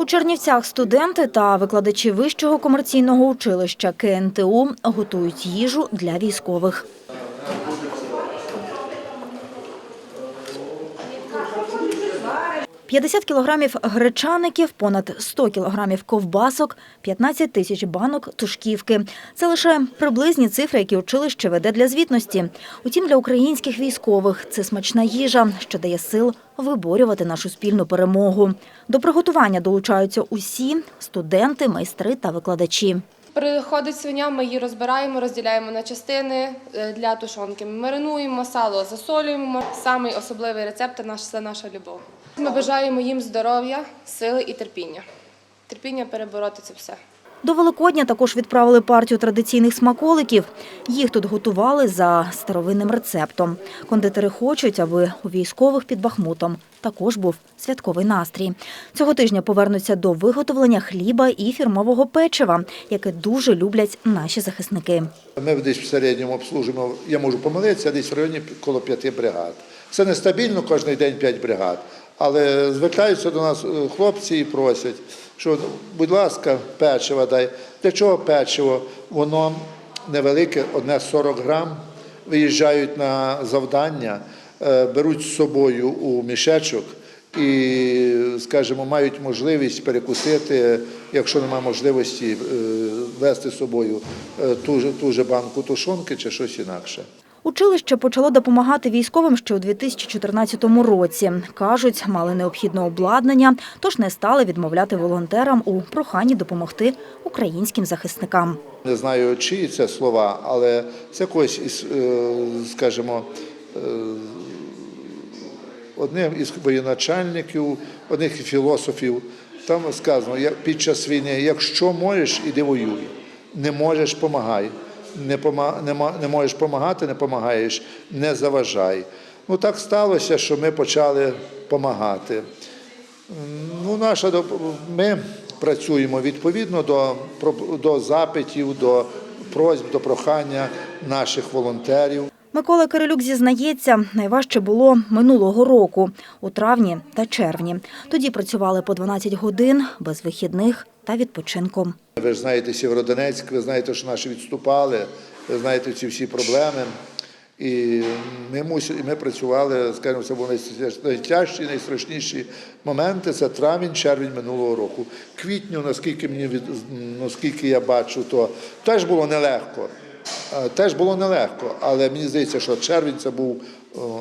У Чернівцях студенти та викладачі вищого комерційного училища КНТУ готують їжу для військових. – 50 кілограмів гречаників, понад 100 кілограмів ковбасок, 15 тисяч банок тушківки. Це лише приблизні цифри, які училище веде для звітності. Утім, для українських військових це смачна їжа, що дає сил виборювати нашу спільну перемогу. До приготування долучаються усі – студенти, майстри та викладачі. Приходить свиня, ми її розбираємо, розділяємо на частини е, для тушонки. Ми маринуємо, сало засолюємо. Самий особливий рецепт це наша любов. Ми бажаємо їм здоров'я, сили і терпіння. Терпіння перебороти це все. До Великодня також відправили партію традиційних смаколиків. Їх тут готували за старовинним рецептом. Кондитери хочуть, аби у військових під Бахмутом також був святковий настрій. Цього тижня повернуться до виготовлення хліба і фірмового печива, яке дуже люблять наші захисники. Ми десь в середньому обслужуємо, я можу помилитися, десь в районі коло п'яти бригад. Це нестабільно кожен день п'ять бригад. Але звертаються до нас е, хлопці і просять, що, будь ласка, печиво дай. Для чого печиво? Воно невелике, одне 40 грам. Виїжджають на завдання, е, беруть з собою у мішечок і, скажімо, мають можливість перекусити, якщо немає можливості е, вести з собою ту же, ту же банку тушонки чи щось інакше. Училище почало допомагати військовим ще у 2014 році. Кажуть, мали необхідне обладнання, тож не стали відмовляти волонтерам у проханні допомогти українським захисникам. Не знаю, чиї це слова, але це когось із, е, скажімо, е, одним із воєначальників, одних філософів. Там сказано, як під час війни, якщо можеш, іди воюй. Не можеш, помагай. Не, не, можеш допомагати, не допомагаєш, не заважай. Ну так сталося, що ми почали допомагати. Ну, наша ми працюємо відповідно до, до запитів, до просьб, до прохання наших волонтерів. Микола Кирилюк зізнається, найважче було минулого року, у травні та червні. Тоді працювали по 12 годин, без вихідних та відпочинку. Ви ж знаєте Сєвєродонецьк, ви знаєте, що наші відступали, ви знаєте ці всі проблеми. І ми, мусили, ми працювали, скажімо, це були найтяжчі, найстрашніші моменти. Це травень, червень минулого року. Квітню, наскільки мені наскільки я бачу, то теж було нелегко. Е, Теж було нелегко, але мені здається, що червень це був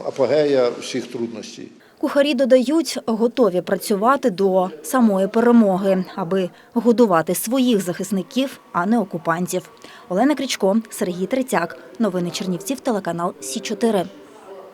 апогея всіх трудностей. Кухарі додають, готові працювати до самої перемоги, аби годувати своїх захисників, а не окупантів. Олена Крічко, Сергій Третяк. Новини Чернівців, телеканал Сі 4